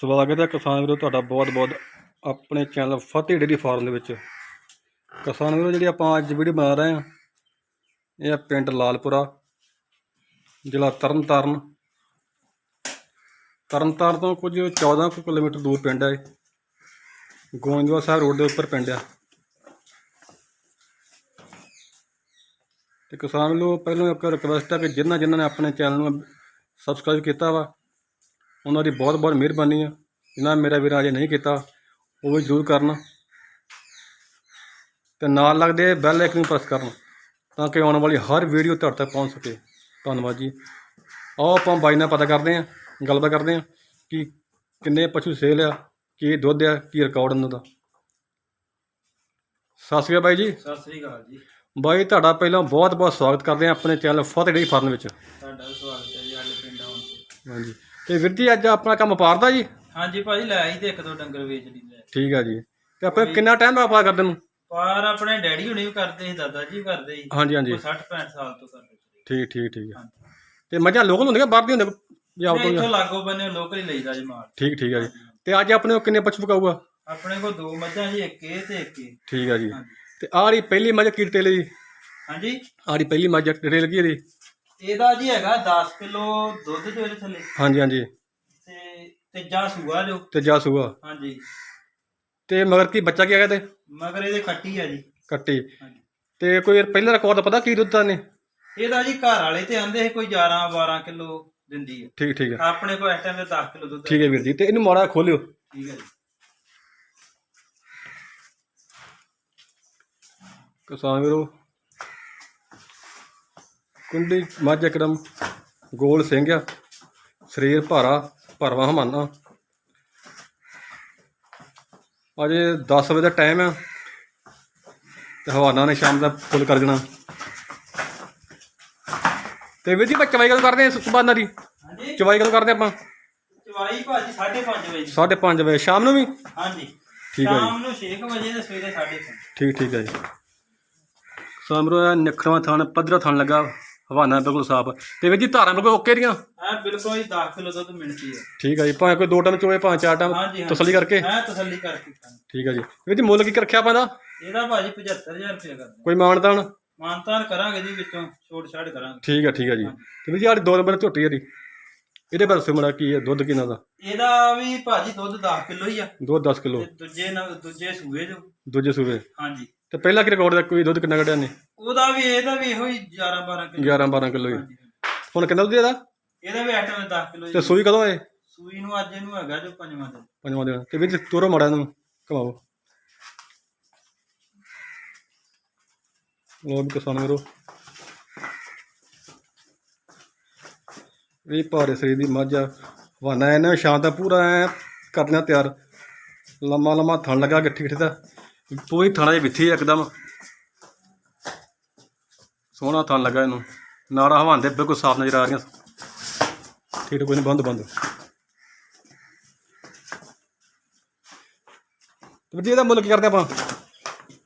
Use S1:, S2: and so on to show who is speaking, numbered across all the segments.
S1: ਸਵਾਗਤ ਹੈ ਕਿਸਾਨ ਵੀਰੋ, ਤੁਹਾਡਾ ਬਹੁਤ-ਬਹੁਤ ਆਪਣੇ ਚੈਨਲ ਫਤਿਹ ਡੇਰੀ ਫਾਰਮ ਦੇ ਵਿੱਚ। ਕਿਸਾਨ ਵੀਰੋ, ਜਿਹੜੀ ਆਪਾਂ ਅੱਜ ਵੀਡੀਓ ਬਣਾ ਰਹੇ ਹਾਂ, ਇਹ ਆ ਪਿੰਡ ਲਾਲਪੁਰਾ, ਜ਼ਿਲ੍ਹਾ ਤਰਨਤਾਰਨ। ਤਰਨਤਾਰਨ ਤੋਂ ਕੁਝ 14 ਕੁ ਕਿਲੋਮੀਟਰ ਦੂਰ ਪਿੰਡ ਹੈ ਇਹ। ਗੋਇੰਦਵਾਲ ਸਾਹਿਬ ਰੋਡ ਦੇ ਉੱਪਰ ਪਿੰਡ ਆ। ਤੇ ਕਿਸਾਨ ਵੀਰੋ, ਪਹਿਲਾਂ ਇੱਕ ਰਿਕਵੈਸਟ ਹੈ ਕਿ ਜਿਨ੍ਹਾਂ ਜਿਨ੍ਹਾਂ ਨੇ ਆਪਣੇ ਚੈਨਲ ਨੂੰ ਸਬਸਕ੍ਰਾਈਬ ਕੀਤਾ ਵਾ ਉਹਨਾਂ ਦੀ ਬਹੁਤ ਬਹੁਤ ਮਿਹਰਬਾਨੀ ਆ। ਜਿਨ੍ਹਾਂ ਮੇਰਾ ਵੀਰ ਅਜੇ ਨਹੀਂ ਕੀਤਾ ਉਹ ਵੀ ਜ਼ਰੂਰ ਕਰਨ। ਤੇ ਨਾਲ ਲੱਗਦੇ ਬੈਲ ਆਈਕਨ ਨੂੰ ਪ੍ਰੈਸ ਕਰਨ ਤਾਂ ਕਿ ਆਉਣ ਵਾਲੀ ਹਰ ਵੀਡੀਓ ਤੁਹਾਡੇ ਤੱਕ ਪਹੁੰਚ ਸਕੇ। ਧੰਨਵਾਦ ਜੀ। ਆਓ ਆਪਾਂ ਬਾਈ ਨਾਲ ਪਤਾ ਕਰਦੇ ਹਾਂ ਗੱਲਬਾਤ ਕਰਦੇ ਹਾਂ ਕਿ ਕਿੰਨੇ ਪਸ਼ੂ ਸੇਲ ਆ ਕੀ ਦੁੱਧ ਆ ਕੀ ਰਿਕਾਰਡ ਉਹਨਾਂ ਦਾ। ਸਤਿ ਸ਼੍ਰੀ ਅਕਾਲ ਬਾਈ ਜੀ।
S2: ਸਤਿ ਸ੍ਰੀ ਅਕਾਲ ਜੀ।
S1: ਬਾਈ ਤੁਹਾਡਾ ਪਹਿਲਾਂ ਬਹੁਤ ਬਹੁਤ ਸਵਾਗਤ ਕਰਦੇ ਹਾਂ ਆਪਣੇ ਚੈਨਲ ਫਤਿਹ ਡੇਰੀ ਫਾਰਮ ਵਿੱਚ।
S2: ਤੁਹਾਡਾ ਵੀ ਸਵਾਗਤ ਹੈ ਜੀ ਸਾਡੇ ਪਿੰਡ ਆਉਣ ਤੇ।
S1: ਹਾਂਜੀ। ਤੇ ਵੀਰ ਜੀ ਅੱਜ ਆਪਣਾ ਕੰਮ ਪਾਰਦਾ ਜੀ?
S2: ਹਾਂਜੀ ਭਾਜੀ ਲੈ ਆਈ ਤੇ ਇੱਕ ਦੋ ਡੰਗਰ ਵੇਚ ਲਈ ਲੈ।
S1: ਠੀਕ ਆ ਜੀ। ਤੇ ਆਪਾਂ ਕਿੰਨਾ ਟਾਈਮ ਦਾ ਵਪਾਰ ਕਰਦੇ ਨੂੰ?
S2: ਪਰ ਆਪਣੇ ਡੈਡੀ ਹੁਣੀ ਵੀ ਕਰਦੇ ਸੀ ਦਾਦਾ ਜੀ ਵੀ ਕਰਦੇ ਸੀ।
S1: ਹਾਂਜੀ ਹਾਂਜੀ।
S2: ਉਹ 60 65 ਸਾਲ ਤੋਂ ਕਰਦੇ ਸੀ।
S1: ਠੀਕ ਠੀਕ ਠੀਕ ਆ। ਤੇ ਮੱਝਾਂ ਲੋਕਲ ਹੁੰਦੀਆਂ ਬਾਹਰ ਦੀਆਂ ਹੁੰਦੀਆਂ ਜਾਂ
S2: ਨਹੀਂ,
S1: ਤੋਂ
S2: ਇੱਥੋਂ ਲਾਗੋ ਬੰਨੇ ਲੋਕਲ ਹੀ ਲਈਦਾ ਜੀ ਮਾਲ।
S1: ਠੀਕ ਠੀਕ ਆ ਜੀ। ਤੇ ਅੱਜ ਆਪਣੇ ਕੋਲ ਕਿੰਨੇ ਪਸ਼ੂ ਪਕਾਊਗਾ?
S2: ਆਪਣੇ ਕੋਲ ਦੋ ਮੱਝਾਂ ਜੀ ਇੱਕ ਇਹ ਤੇ ਇੱਕ ਇਹ।
S1: ਠੀਕ ਆ ਜੀ। ਤੇ ਆਹ ਵਾਲੀ ਪਹਿਲੀ ਮੱਝ ਕੀ ਡਿਟੇਲ ਜੀ?
S2: ਹਾਂਜੀ।
S1: ਆਹ ਵਾਲੀ ਪਹਿਲੀ ਮੱਝ ਡਿਟੇਲ ਕੀ ਇਹਦੀ
S2: ਇਹਦਾ ਜੀ ਹੈਗਾ 10 ਕਿਲੋ ਦੁੱਧ ਜੋ ਇਹਦੇ ਥੱਲੇ।
S1: ਹਾਂਜੀ ਹਾਂਜੀ।
S2: ਤੇ ਤੀਜਾ ਸੂਆ ਜੋ
S1: ਤੇ ਜਾ ਸੂਆ।
S2: ਹਾਂਜੀ।
S1: ਤੇ ਮਗਰ ਕੀ ਬੱਚਾ ਕੀ ਹੈਗਾ ਤੇ?
S2: ਮਗਰ ਇਹਦੇ ਖੱਟੀ ਆ ਜੀ।
S1: ਕੱਟੀ
S2: ਹਾਂਜੀ।
S1: ਤੇ ਕੋਈ ਪਹਿਲਾ ਰਿਕਾਰਡ ਪਤਾ ਕੀ ਦੁੱਧ ਦਾ ਨੇ
S2: ਇਹਦਾ ਜੀ ਘਰ ਵਾਲੇ ਤੇ ਆਂਦੇ ਸੀ ਕੋਈ 11 12 ਕਿਲੋ ਦਿੰਦੀ ਹੈ
S1: ਠੀਕ ਠੀਕ ਆ।
S2: ਆਪਣੇ ਕੋਲ ਇਸ ਟਾਈਮ ਤੇ 10 ਕਿਲੋ ਦੁੱਧ ਹੈ।
S1: ਠੀਕ ਹੈ ਵੀਰ ਜੀ ਤੇ ਇਹਨੂੰ ਮਾੜਾ ਖੋਲਿਓ।
S2: ਠੀਕ ਹੈ ਜੀ।
S1: ਕਿਸਾਨ ਵੀਰੋ ਕੁੰਡੀ ਮੱਝ ਇੱਕਦਮ ਗੋਲ ਸਿੰਘ ਆ ਸਰੀਰ ਭਾਰਾ ਭਰਵਾ ਹਮਾਨਾ। ਅਜੇ 10 ਵਜੇ ਦਾ ਟਾਈਮ ਆ ਤੇ ਹਵਾਨਾ ਨੇ ਸ਼ਾਮ ਦਾ ਫੁੱਲ ਕਰ ਦੇਣਾ। ਤੇ ਵੀਰ ਜੀ ਆਪਾਂ ਚਵਾਈ ਕਦੋਂ ਕਰਦੇ ਆ ਸੁਬਾਨਾ ਦੀ?
S2: ਹਾਂਜੀ।
S1: ਚਵਾਈ ਕਦੋਂ ਕਰਦੇ ਆਪਾਂ?
S2: ਚਵਾਈ ਭਾਜੀ 5:30 ਵਜੇ।
S1: 5:30 ਵਜੇ ਸ਼ਾਮ ਨੂੰ ਵੀ?
S2: ਹਾਂਜੀ।
S1: ਠੀਕ ਹੈ ਜੀ।
S2: ਸ਼ਾਮ ਨੂੰ 6 ਵਜੇ ਤੇ ਸਵੇਰੇ 5:30
S1: ਠੀਕ ਠੀਕ ਹੈ ਜੀ। ਸਾਮਰੋ ਨਿਖਰਵਾ ਥਣ ਪੱਧਰਾ ਥਣ ਲੱਗਾ। ਹਵਾਨਾ ਬਿਲਕੁਲ ਸਾਫ਼। ਤੇ ਵੀਰ ਜੀ ਧਾਰਾਂ ਬਿਲਕੁਲ ਓਕੇ ਦੀਆਂ?
S2: ਹਾਂ ਬਿਲਕੁਲ ਹੀ 10 ਕਿਲੋ ਦੁੱਧ ਮਿਲਦੀ ਹੈ।
S1: ਠੀਕ ਹੈ ਜੀ ਭਾਵੇਂ ਕੋਈ ਦੋ ਟਨ ਚੋਏ ਭਾਵੇਂ ਚਾਰ ਟਨ ਤਸੱਲੀ ਕਰਕੇ?
S2: ਹਾਂ ਤਸੱਲੀ ਕਰਕੇ।
S1: ਠੀਕ ਹੈ ਜੀ। ਵੀਰ ਜੀ ਮੁੱਲ ਕੀ ਰੱਖਿਆ ਪੈਂਦਾ
S2: ਇਹਦਾ ਭਾਜੀ 75000 ਰੁਪਏ ਕਰਦੇ।
S1: ਕੋਈ ਮਾਨਤਾਨ?
S2: ਮਾਨਤਾਨ ਕਰਾਂਗੇ ਜੀ ਵਿੱਚੋਂ ਛੋਟ ਛਾੜ ਕਰਾਂਗੇ।
S1: ਠੀਕ ਹੈ ਠੀਕ ਹੈ ਜੀ। ਤੇ ਵੀਰ ਜੀ ਆਹ ਦੋ ਨੰਬਰ ਝੋਟੀ ਇਹਦੀ। ਇਹਦੇ ਬਾਰੇ ਸੁਮੜਾ ਕੀ ਹੈ ਦੁੱਧ ਕਿੰਨਾ ਦਾ?
S2: ਇਹਦਾ ਵੀ ਭਾਜੀ ਦੁੱਧ 10 ਕਿਲੋ ਹੀ ਆ।
S1: ਦੁੱਧ 10 ਕਿਲੋ।
S2: ਦੂਜੇ ਦੂਜੇ ਸੂਏ ਜੋ।
S1: ਦੂਜੇ ਸੂਬੇ
S2: ਹਾਂਜੀ।
S1: ਤੇ ਪਹਿਲਾ ਕੀ ਰਿਕਾਰਡ ਦਾ ਕੋਈ ਦੁੱਧ ਕਿੰਨਾ ਕੱਢਿਆ ਨੇ
S2: ਉਹਦਾ ਵੀ ਇਹਦਾ ਵੀ ਇਹੋ ਹੀ 11 12 ਕਿਲੋ।
S1: 11 12 ਕਿਲੋ ਹੀ।
S2: ਹਾਂਜੀ।
S1: ਹੁਣ ਕਿੰਨਾ ਦੁੱਧ ਇਹਦਾ?
S2: ਇਹਦਾ ਵੀ ਆਟਮ 10 ਕਿਲੋ
S1: ਤੇ ਸੂਈ ਕਦੋਂ ਹੈ
S2: ਸੂਈ ਨੂੰ ਅੱਜ ਇਹਨੂੰ ਹੈਗਾ ਜੋ ਪੰਜਵਾਂ ਦਿਨ।
S1: ਪੰਜਵਾਂ ਦਿਨ। ਤੇ ਵੀਰ ਜੀ ਤੋਰੋ ਮੜਾ ਨੂੰ ਕਮਾਓ ਲੋ ਵੀ ਕਿਸਾਨ ਵੀਰੋ। ਇਹ ਭਾਰੇ ਸਰੀਰ ਦੀ ਮੱਝ ਆ। ਹਵਾਨਾ ਇਹਨਾਂ ਸ਼ਾਮ ਦਾ ਪੂਰਾ ਐ ਕਰਨਾ ਤਿਆਰ। ਲੰਮਾ ਲੰਮਾ ਥਣ ਲੱਗਾ ਗੱਠੀ ਗੱਠੀ ਦਾ। ਪੂਰੀ ਥਣਾ ਦੇ ਵਿੱਥੀ ਇੱਕਦਮ। ਸੋਹਣਾ ਥਣ ਲੱਗਾ ਇਹਨੂੰ। ਨਾੜਾ ਹਵਾਨ ਦੇ ਬਿਲਕੁਲ ਸਾਫ਼ ਨਜ਼ਰ ਆ ਰਹੀਆਂ। ਠੀਕ ਕੋਈ ਨਹੀਂ ਬੰਦ ਬੰਦ। ਤੇ ਜੀ ਇਹਦਾ ਮੁੱਲ ਕੀ ਕਰਦੇ ਆਪਾਂ?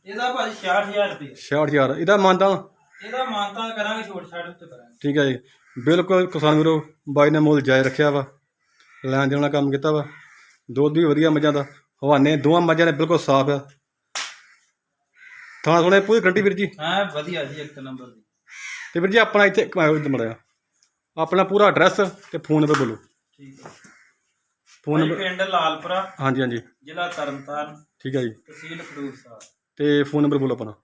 S2: ਇਹਦਾ ਭਾਜੀ 66000 ਰੁਪਏ।
S1: 66000 ਇਹਦਾ ਮੰਨਦਾ
S2: ਇਹਦਾ ਮਾਨਤਾ ਕਰਾਂਗੇ ਛੋਟ ਛਾੜ ਉੱਤੇ ਕਰਾਂਗੇ।
S1: ਠੀਕ ਹੈ ਜੀ। ਬਿਲਕੁਲ ਕਿਸਾਨ ਵੀਰੋ ਬਾਈ ਨੇ ਮੁੱਲ ਜਾਇ ਰੱਖਿਆ ਵਾ। ਲੈਣ ਦੇਣ ਵਾਲਾ ਕੰਮ ਕੀਤਾ ਵਾ। ਦੁੱਧ ਵੀ ਵਧੀਆ ਮੱਝਾਂ ਦਾ। ਹਵਾਨੇ ਦੋਵਾਂ ਮੱਝਾਂ ਨੇ ਬਿਲਕੁਲ ਸਾਫ਼ ਆ। ਥਾਂ ਥੋੜੇ ਪੂਰੀ ਗਰੰਟੀ ਵੀਰ ਜੀ।
S2: ਹਾਂ ਵਧੀਆ ਜੀ ਇੱਕ ਨੰਬਰ ਦੀ।
S1: ਤੇ ਵੀਰ ਜੀ ਆਪਣਾ ਇੱਥੇ ਕਮਾਇਓ ਇੱਧਰ ਮੜਿਆ ਆਪਣਾ ਪੂਰਾ ਐਡਰੈਸ ਤੇ ਫੋਨ ਨੰਬਰ ਬੋਲੋ।
S2: ਠੀਕ ਹੈ।
S1: ਫੋਨ
S2: ਭਾਜੀ
S1: ਨੰਬਰ
S2: ਪਿੰਡ ਲਾਲਪੁਰਾ।
S1: ਹਾਂਜੀ ਹਾਂਜੀ।
S2: ਜ਼ਿਲ੍ਹਾ ਤਰਨਤਾਰਨ।
S1: ਠੀਕ ਹੈ ਜੀ।
S2: ਤਹਿਸੀਲ ਖਡੂਰ ਸਾਹਿਬ।
S1: ਤੇ ਫੋਨ ਨੰਬਰ ਬੋਲੋ ਆਪਣਾ।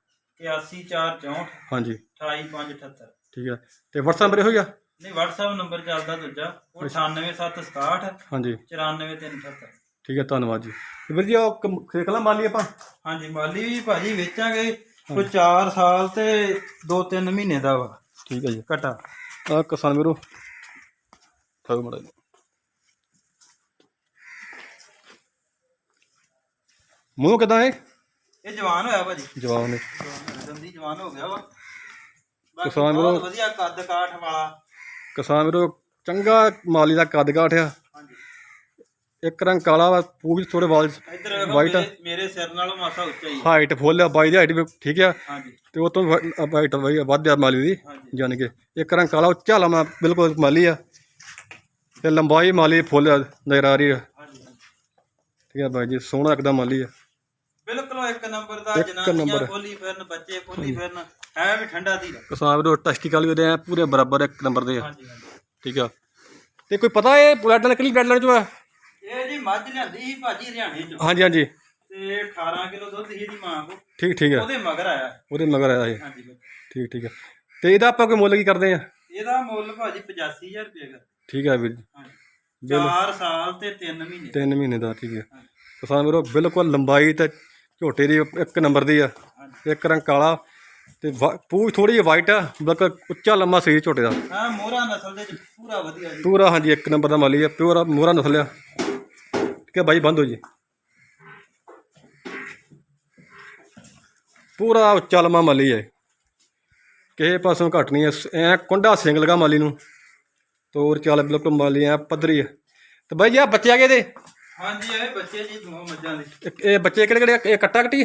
S2: 81464
S1: ਹਾਂਜੀ।
S2: 28578
S1: ਠੀਕ ਹੈ। ਤੇ WhatsApp ਨੰਬਰ ਇਹੋ ਹੀ ਆ?
S2: ਨਹੀਂ WhatsApp ਨੰਬਰ ਚੱਲਦਾ ਦੂਜਾ। ਉਹ 98767
S1: ਹਾਂਜੀ।
S2: 94378
S1: ਠੀਕ ਹੈ ਧੰਨਵਾਦ ਜੀ। ਤੇ ਵੀਰ ਜੀ ਉਹ ਖੇਖ ਲਾ ਮਾਲੀ ਆਪਾਂ।
S2: ਹਾਂਜੀ ਮਾਲੀ ਵੀ ਭਾਜੀ ਵੇਚਾਂਗੇ। ਕੋਈ 4 ਸਾਲ ਤੇ 2-3 ਮਹੀਨੇ ਦਾ ਵਾ।
S1: ਠੀਕ ਹੈ ਜੀ।
S2: ਘਟਾ।
S1: ਆ ਕਿਸਾਨ ਵੀਰੋ ਠਾਓ ਮੜਾ ਮੂੰਹ ਕਿਦਾਂ ਹੈ?
S2: ਇਹ ਜਵਾਨ ਹੋਇਆ ਭਾਜੀ।
S1: ਜਵਾਬ ਨੇ।
S2: ਦੰਦੀ ਜਵਾਨ ਹੋ ਗਿਆ ਵਾ।
S1: ਕਿਸਾਨ
S2: ਬਹੁਤ
S1: ਵੀਰੋ-
S2: ਵਧੀਆ ਕੱਦ ਕਾਠ ਵਾਲਾ।
S1: ਕਿਸਾਨ ਵੀਰੋ ਚੰਗਾ ਮਾਲੀ ਦਾ ਕੱਦ ਕਾਠ ਆ। ਇੱਕ ਰੰਗ ਕਾਲਾ ਵਾ ਪੂ ਵੀ ਥੋੜੇ ਵਾਲ
S2: ਇੱਧਰ ਵੇਖੋ
S1: White ਆ।
S2: ਮੇਰੇ- ਮੇਰੇ ਸਿਰ ਨਾਲੋਂ ਮਾਸਾ ਉੱਚਾ ਹੀ ਆ।
S1: ਹਾਈਟ ਫੁੱਲ ਆ ਬਾਈ ਦੀ ਹਾਈਟ ਵੀ ਠੀਕ ਆ।
S2: ਹਾਂਜੀ।
S1: ਤੇ ਉਹ ਤੋਂ ਹਾਈਟ ਵੱਧ ਆ ਮਾਲੀ ਦੀ
S2: ਹਾਂਜੀ।
S1: ਜਾਨ ਕੇ ਇੱਕ ਰੰਗ ਕਾਲਾ ਉੱਚਾ ਲੰਮਾ ਬਿਲਕੁਲ ਮਾਲੀ ਆ। ਤੇ ਲੰਬਾਈ ਮਾਲੀ ਫੁੱਲ ਆ, ਨਜ਼ਰ ਆ ਰਹੀ ਆ।
S2: ਹਾਂਜੀ।
S1: ਠੀਕ ਹੈ ਬਾਈ ਜੀ ਸੋਹਣਾ ਇੱਕਦਮ ਮਾਲੀ ਆ।
S2: ਬਿਲਕੁਲ ਇੱਕ ਨੰਬਰ ਦਾ
S1: ਇੱਕ
S2: ਜਨਾਨੀਆਂ। ਖੋਲੀ ਫਿਰਨ ਬੱਚੇ ਖੋਲੀ ਫਿਰਨ ਹੈ ਵੀ ਠੰਡਾ ਦੀ
S1: ਕਿਸਾਨ ਵੀਰੋ ਟੈਸਟੀਕਲ ਵੀ ਉਹਦੇ ਐ ਪੂਰੇ ਬਰਾਬਰ ਇੱਕ ਨੰਬਰ ਦੇ ਆ।
S2: ਹਾਂਜੀ ਹਾਂਜੀ।
S1: ਠੀਕ ਆ। ਤੇ ਕੋਈ ਪਤਾ ਇਹ ਬਲੱਡ ਨਾਲ ਕਿਹੜੀ ਬਲੱਡ ਲਾਈਨ ਚੋਂ ਆ?
S2: ਮੱਝ ਲਿਆਂਦੀ ਸੀ ਭਾਜੀ ਹਰਿਆਣੇ ਚੋਂ।
S1: ਹਾਂਜੀ ਹਾਂਜੀ।
S2: ਤੇ 18 ਕਿਲੋ ਦੁੱਧ ਸੀ ਇਹਦੀ ਮਾਂ ਕੋ
S1: ਠੀਕ ਠੀਕ ਆ।
S2: ਉਹਦੇ ਮਗਰ ਆਇਆ।
S1: ਉਹਦੇ ਮਗਰ ਆਇਆ ਇਹ।
S2: ਹਾਂਜੀ।
S1: ਠੀਕ ਠੀਕ ਆ। ਤੇ ਇਹਦਾ ਆਪਾਂ ਕੋਈ ਮੁੱਲ ਕੀ ਕਰਦੇ ਆ?
S2: ਇਹਦਾ ਮੁੱਲ ਭਾਜੀ 85000 ਰੁਪਏ ਦਾ
S1: ਠੀਕ ਆ ਵੀਰ ਜੀ।
S2: ਹਾਂਜੀ। 4 ਸਾਲ ਤੇ 3 ਮਹੀਨੇ।
S1: 3 ਮਹੀਨੇ ਦਾ ਠੀਕ ਹੈ ਕਿਸਾਨ ਵੀਰੋ ਬਿਲਕੁਲ ਲੰਬਾਈ ਤੇ ਝੋਟੇ ਦੀ ਇੱਕ ਨੰਬਰ ਦੀ ਆ। ਇੱਕ ਰੰਗ ਕਾਲਾ ਤੇ ਵਾ- ਪੂਛ ਥੋੜੀ ਜਿਹੀ ਵਾਈਟ ਆ ਬਿਲਕੁਲ ਉੱਚਾ ਲੰਮਾ ਸਰੀਰ ਝੋਟੇ ਦਾ।
S2: ਹਾਂ ਮੋਹਰਾ ਨਸਲ ਦੇ ਚ ਪੂਰਾ ਵਧੀਆ ਜੀ।
S1: ਪੂਰਾ ਹਾਂਜੀ ਇੱਕ ਨੰਬਰ ਦਾ ਮਾਲੀ ਆ ਪਿਓਰ ਮੋਹਰਾ ਨਸਲ ਆ। ਠੀਕ ਹੈ ਬਾਈ ਬੰਦ ਹੋ ਜੀ। ਪੂਰਾ ਉੱਚਾ ਲੰਮਾ ਮਾਲੀ ਹੈ। ਕਿਸੇ ਪਾਸੋਂ ਘੱਟ ਨਹੀਂ ਐ ਐ ਕੁੰਡਾ ਸਿੰਘ ਲਗਾ ਮਾਲੀ ਨੂੰ। ਤੋਰ ਚੱਲ ਬਿਲਕੁਲ ਮਾਲੀ ਐ ਪੱਧਰੀ ਆ ਤੇ ਬਾਈ ਜੀ ਆ ਬੱਚੇ ਆ ਗਏ ਦੇ
S2: ਹਾਂਜੀ ਇਹ ਬੱਚੇ ਜੀ ਦੋ ਮੱਝਾਂ ਦੇ।
S1: ਇਹ- ਬੱਚੇ ਕਿਹੜੇ ਕਿਹੜੇ? ਇਹ ਕੱਟਾ ਕੱਟੀ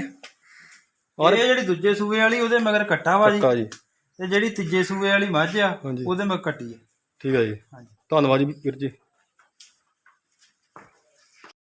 S2: ਔਰ ਇਹ ਜਿਹੜੀ ਦੂਜੇ ਸੂਏ ਵਾਲੀ ਉਹਦੇ ਮਗਰ ਕੱਟਾ ਵਾ ਜੀ।
S1: ਕੱਟਾ ਜੀ।
S2: ਤੇ ਜਿਹੜੀ ਤੀਜੇ ਸੂਏ ਵਾਲੀ ਮੱਝ ਆ। ਉਹਦੇ ਮਗਰ ਕੱਟੀ ਆ
S1: ਠੀਕ ਹੈ ਜੀ। ਧੰਨਵਾਦ ਜੀ ਵੀਰ ਜੀ।